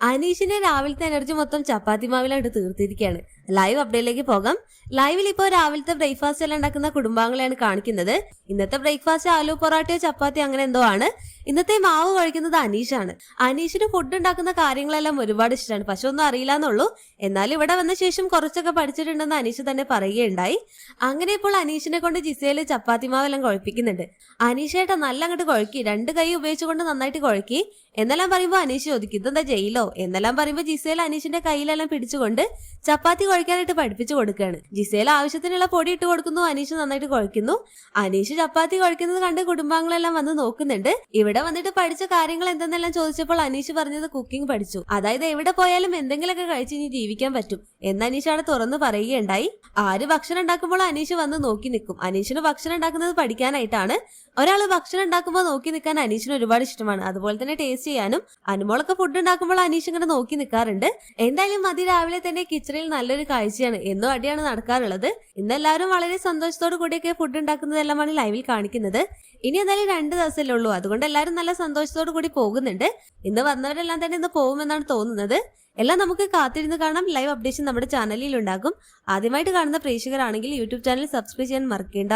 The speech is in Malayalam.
അനീഷിന്റെ രാവിലത്തെ എനർജി മൊത്തം ചപ്പാത്തി മാവിലായിട്ട് തീർത്തിരിക്കുകയാണ് ലൈവ് അപ്ഡേറ്റിലേക്ക് പോകാം. ലൈവിൽ ഇപ്പോൾ രാവിലത്തെ ബ്രേക്ക്ഫാസ്റ്റ് എല്ലാം ഉണ്ടാക്കുന്ന കുടുംബാംഗങ്ങളെയാണ് കാണിക്കുന്നത്. ഇന്നത്തെ ബ്രേക്ക്ഫാസ്റ്റ് ആലു പൊറാട്ടയോ ചപ്പാത്തി അങ്ങനെ എന്തോ ആണ്. ഇന്നത്തെ മാവ് കഴിക്കുന്നത് അനീഷാണ്. അനീഷിന് ഫുഡ് ഉണ്ടാക്കുന്ന കാര്യങ്ങളെല്ലാം ഒരുപാട് ഇഷ്ടമാണ്. പക്ഷെ ഒന്നും അറിയില്ല എന്നുള്ളൂ എന്നാൽ ഇവിടെ വന്ന ശേഷം കുറച്ചൊക്കെ പഠിച്ചിട്ടുണ്ടെന്ന് അനീഷ് തന്നെ പറയുകയുണ്ടായി. അങ്ങനെ ഇപ്പോൾ അനീഷിനെ കൊണ്ട് ജിസയിൽ ചപ്പാത്തി മാവെല്ലാം കുഴപ്പിക്കുന്നുണ്ട്. അനീഷേട്ട നല്ല അങ്ങോട്ട് കുഴക്കി രണ്ട് കൈ ഉപയോഗിച്ചുകൊണ്ട് നന്നായിട്ട് കുഴക്കി. എന്നെല്ലാം പറയുമ്പോൾ അനീഷ് ചോദിക്കും ഇതെന്താ ജയിലോ? എന്നെല്ലാം പറയുമ്പോൾ ജിസേൽ അനീഷിന്റെ കയ്യിലെല്ലാം പിടിച്ചുകൊണ്ട് ചപ്പാത്തി കുഴക്കാനായിട്ട് പഠിപ്പിച്ചു കൊടുക്കുകയാണ്. ജിസേൽ ആവശ്യത്തിനുള്ള പൊടി ഇട്ട് കൊടുക്കുന്നു അനീഷ് നന്നായിട്ട് കുഴക്കുന്നു. അനീഷ് ചപ്പാത്തി കുഴക്കുന്നത് കണ്ട് കുടുംബാംഗങ്ങളെല്ലാം വന്ന് നോക്കുന്നുണ്ട്. ഇവിടെ വന്നിട്ട് പഠിച്ച കാര്യങ്ങൾ എന്തെന്നെല്ലാം ചോദിച്ചപ്പോൾ അനീഷ് പറഞ്ഞത് കുക്കിംഗ് പഠിച്ചു. അതായത് എവിടെ പോയാലും എന്തെങ്കിലുമൊക്കെ കഴിച്ച് ഇനി ജീവിക്കാൻ പറ്റും. എന്ന് അനീഷാണ് തുറന്ന് പറയുകയുണ്ടായി. ആര് ഭക്ഷണം ഉണ്ടാക്കുമ്പോൾ അനീഷ് വന്ന് നോക്കി നിൽക്കും. അനീഷിന് ഭക്ഷണം ഉണ്ടാക്കുന്നത് പഠിക്കാനായിട്ടാണ്. ഒരാൾ ഭക്ഷണം ഉണ്ടാക്കുമ്പോൾ നോക്കി നിൽക്കാൻ അനീഷിന് ഒരുപാട് ഇഷ്ടമാണ്. അതുപോലെ തന്നെ ടേസ്റ്റ് ചെയ്യാനും അനുമോളൊക്കെ ഫുഡ് ഉണ്ടാക്കുമ്പോൾ അനീഷ് ഇങ്ങനെ നോക്കി നിൽക്കാറുണ്ട്. എന്തായാലും മതി രാവിലെ തന്നെ കിച്ചണിൽ നല്ലൊരു കാഴ്ചയാണ്. എന്നും അടിയാണ് നടക്കാറുള്ളത്. ഇന്നെല്ലാവരും വളരെ സന്തോഷത്തോടു കൂടിയൊക്കെ ഫുഡ് ഉണ്ടാക്കുന്നതെല്ലാമാണ് ലൈവിൽ കാണിക്കുന്നത്. ഇനി എന്തായാലും രണ്ട് ദിവസമല്ലേ ഉള്ളൂ. അതുകൊണ്ട് എല്ലാവരും നല്ല സന്തോഷത്തോടു കൂടി പോകുന്നുണ്ട്. ഇന്ന് വന്നവരെല്ലാം തന്നെ ഇന്ന് പോകുമെന്നാണ് തോന്നുന്നത്. എല്ലാം നമുക്ക് കാത്തിരുന്ന് കാണാം. ലൈവ് അപ്ഡേഷൻ നമ്മുടെ ചാനലിൽ ഉണ്ടാകും. ആദ്യമായിട്ട് കാണുന്ന പ്രേക്ഷകരാണെങ്കിൽ യൂട്യൂബ് ചാനൽ സബ്സ്ക്രൈബ് ചെയ്യാൻ മറക്കേണ്ട.